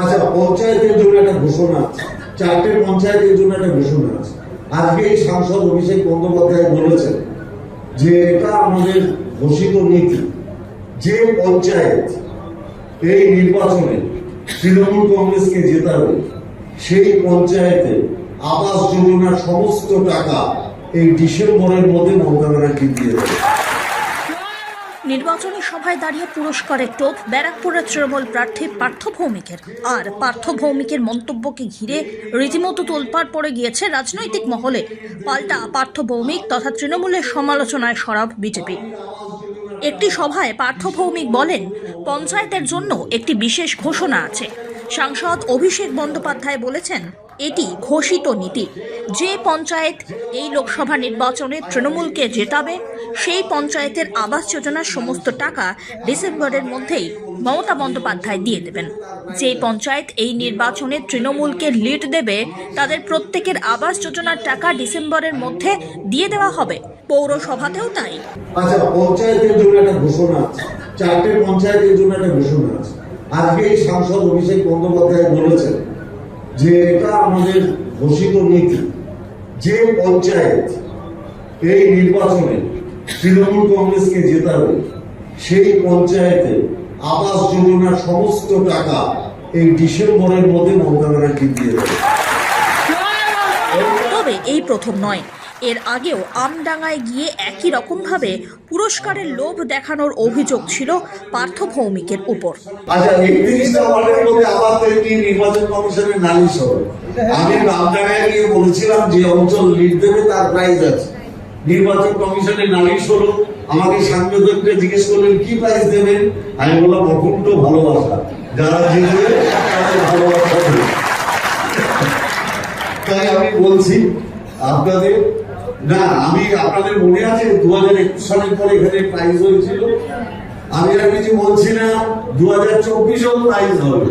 আচ্ছা পঞ্চায়েতের জন্য একটা ঘোষণা আছে চারটে পঞ্চায়েতের জন্য একটা ঘোষণা আছে। আজকে এই সাংসদ অভিষেক বন্দ্যোপাধ্যায় বলেছেন যে এটা আমাদের ঘোষিত নীতি। যে পঞ্চায়েত এই নির্বাচনে তৃণমূল কংগ্রেসকে জেতাবে, সেই পঞ্চায়েতে আবাস যোজনার সমস্ত টাকা এই ডিসেম্বরের মধ্যে মমতা ব্যানার্জি দিয়ে দেবে। নির্বাচনী সভায় দাঁড়িয়ে পুরস্কারের টোপ, ব্যারাকপুরের তৃণমূল প্রার্থী পার্থ ভৌমিকের। আর পার্থ ভৌমিকের মন্তব্যকে ঘিরে রীতিমতো তোলপাড় পড়ে গিয়েছে রাজনৈতিক মহলে। পাল্টা পার্থ ভৌমিক তথা তৃণমূলের সমালোচনায় সরব বিজেপি। একটি সভায় পার্থ ভৌমিক বলেন, পঞ্চায়েতের জন্য একটি বিশেষ ঘোষণা আছে। সাংসদ অভিষেক বন্দ্যোপাধ্যায় বলেছেন এটি ঘোষিত নীতি। যে পঞ্চায়েত এই লোকসভা নির্বাচনে তৃণমূলকে জেতাবে, সেই পঞ্চায়েতের আবাস যোজনার সমস্ত টাকা ডিসেম্বরের মধ্যেই মমতা বন্দ্যোপাধ্যায় দিয়ে দেবেন। যে পঞ্চায়েত এই নির্বাচনে তৃণমূলকে লিড দেবে, তাদের প্রত্যেকের আবাস যোজনার টাকা ডিসেম্বরের মধ্যে দিয়ে দেওয়া হবে। পৌরসভাতেও তাই। আচ্ছা পঞ্চায়েতের জন্য একটা ঘোষণা চারটে পঞ্চায়েতের জন্য একটা ঘোষণা আছে। আজকে সাংসদ অভিষেক বন্দ্যোপাধ্যায় বলেছেন যে এটা আমাদের ঘোষিত নীতি। যে পঞ্চায়েত এই নির্বাচনে তৃণমূল কংগ্রেসকে জেতাবে, সেই পঞ্চায়েতে আবাস যোজনার সমস্ত টাকা এই ডিসেম্বরের মধ্যে মমতা ব্যানার্জি দিয়ে দেবে। তবে এই প্রথম নয়। এর আগেও আমডাঙ্গায় গিয়ে একই রকমভাবে পুরস্কারের লোভ দেখানোর অভিযোগ ছিল পার্থ ভৌমিকের উপর। আচ্ছা একত্রিশটা ওয়ার্ডের মধ্যে হবে। আমি রামদাগায় গিয়ে বলেছিলাম যে অঞ্চল লিড দেবে, তার প্রাইজ আছে। নির্বাচন কমিশনের নালিশ হলো, আমাকে সাংবাদিককে জিজ্ঞেস করলেন, কি প্রাইজ দেবেন? আমি বললাম অকুণ্ঠ ভালোবাসা। যারা জিতবে, তাদের ভালোবাসা তাই আমি বলছি, আপনাদের না, আমি আপনাদের মনে আছে দু হাজার একুশ সালের এখানে প্রাইজ হয়েছিল। আমি আর কিছু বলছি না দু হাজার প্রাইজ হবে।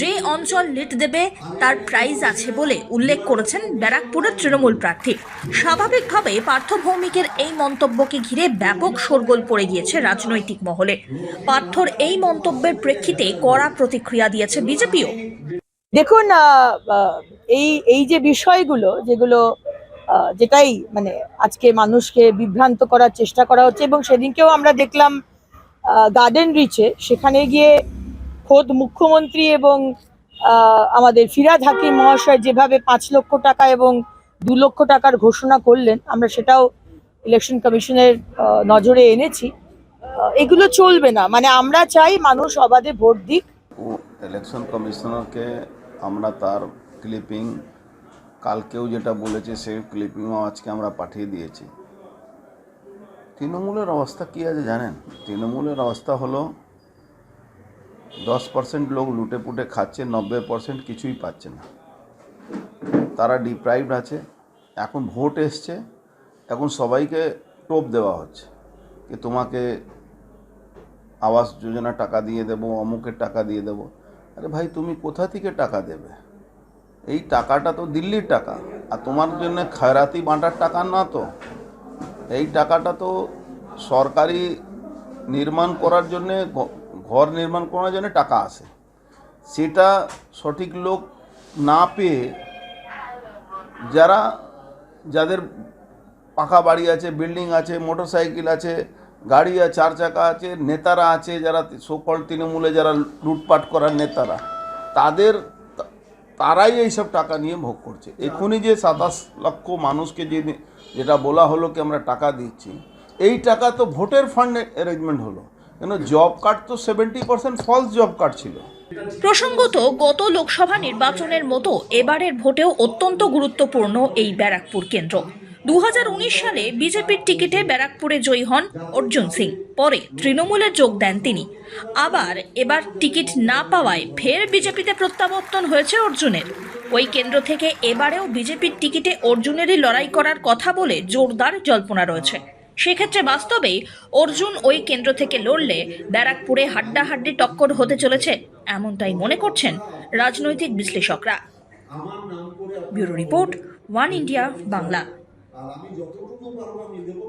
যে অঞ্চল লিড দেবে, তার প্রাইজ আছে বলে উল্লেখ করেছেন ব্যারাকপুরের তৃণমূল প্রার্থী। স্বাভাবিকভাবে পার্থ ভৌমিকের এই মন্তব্যকে ঘিরে ব্যাপক শোরগোল পড়ে গিয়েছে রাজনৈতিক মহলে। পার্থর এই মন্তব্যের প্রেক্ষিতে কড়া প্রতিক্রিয়া দিয়েছে বিজেপিও। দেখুন এই এই যে বিষয়গুলো যেগুলো যেটাই মানে আজকে মানুষকে বিভ্রান্ত করার চেষ্টা করা হচ্ছে এবং সেদিনকেও আমরা দেখলাম গার্ডেন রিচে সেখানে গিয়ে খোদ মুখ্যমন্ত্রী এবং আমাদের ফিরাদ হাকিম মহাশয় যেভাবে পাঁচ লক্ষ টাকা এবং দু লক্ষ টাকার ঘোষণা করলেন, আমরা সেটাও ইলেকশন কমিশনের নজরে এনেছি। এগুলো চলবে না। মানে আমরা চাই মানুষ অবাধে ভোট দিক। ইলেকশন কমিশনারকে আমরা তার ক্লিপিং কালকেও যেটা বলেছে সেই ক্লিপিংও আজকে আমরা পাঠিয়ে দিয়েছি। তৃণমূলের অবস্থা কী আছে জানেন? তৃণমূলের অবস্থা হলো, দশ পার্সেন্ট লোক লুটে পুটে খাচ্ছে, নব্বই পার্সেন্ট কিছুই পাচ্ছে না। তারা ডিপ্রাইভড আছে, এখন ভোট এসছে, এখন সবাইকে টোপ দেওয়া হচ্ছে যে তোমাকে আবাস যোজনা টাকা দিয়ে দেবো, অমুকের টাকা দিয়ে দেবো। আরে ভাই, তুমি কোথা থেকে টাকা দেবে? এই টাকাটা তো দিল্লির টাকা, আর তোমার জন্য খয়রাতি বাঁটার টাকা না তো? এই টাকাটা তো সরকারি নির্মাণ করার জন্যে ঘর নির্মাণ করার জন্য টাকা আসে সেটা সঠিক লোক না পেয়ে যারা, যাদের পাকা বাড়ি আছে, বিল্ডিং আছে মোটর সাইকেল আছে গাড়ি আর চার চাকা আছে, নেতারা আছে যারা সকল তৃণমূলে যারা লুটপাট করার নেতারা, তাদের তারাই এইসব টাকা নিয়ে ভোগ করছে। এখনই যে সাতাশ লক্ষ মানুষকে যে যেটা বলা হলো কি আমরা টাকা দিচ্ছি, এই টাকা তো ভোটের ফান্ড অ্যারেঞ্জমেন্ট হলো। কেন জব কার্ড তো seventy percent false job card ছিল। প্রসঙ্গত, গত লোকসভা নির্বাচনের মতো এবারের ভোটেও অত্যন্ত গুরুত্বপূর্ণ এই ব্যারাকপুর কেন্দ্র। দু হাজার উনিশ সালে বিজেপির টিকিটে ব্যারাকপুরে জয়ী হন অর্জুন সিং। পরে তৃণমূলে যোগ দেন তিনি। আবার এবার টিকিট না পাওয়ায় ফের বিজেপিতে প্রত্যাবর্তন হয়েছে অর্জুনের। ওই কেন্দ্র থেকে এবারেও বিজেপির টিকিটে অর্জুনেরই লড়াই করার কথা বলে জোরদার জল্পনা রয়েছে। সেক্ষেত্রে বাস্তবেই অর্জুন ওই কেন্দ্র থেকে লড়লে ব্যারাকপুরে হাড্ডাহাড্ডি টক্কর হতে চলেছে এমনটাই মনে করছেন রাজনৈতিক বিশ্লেষকরা। Bureau report One India Bangla. আর আমি যতটুকু পারব আমি দেবো।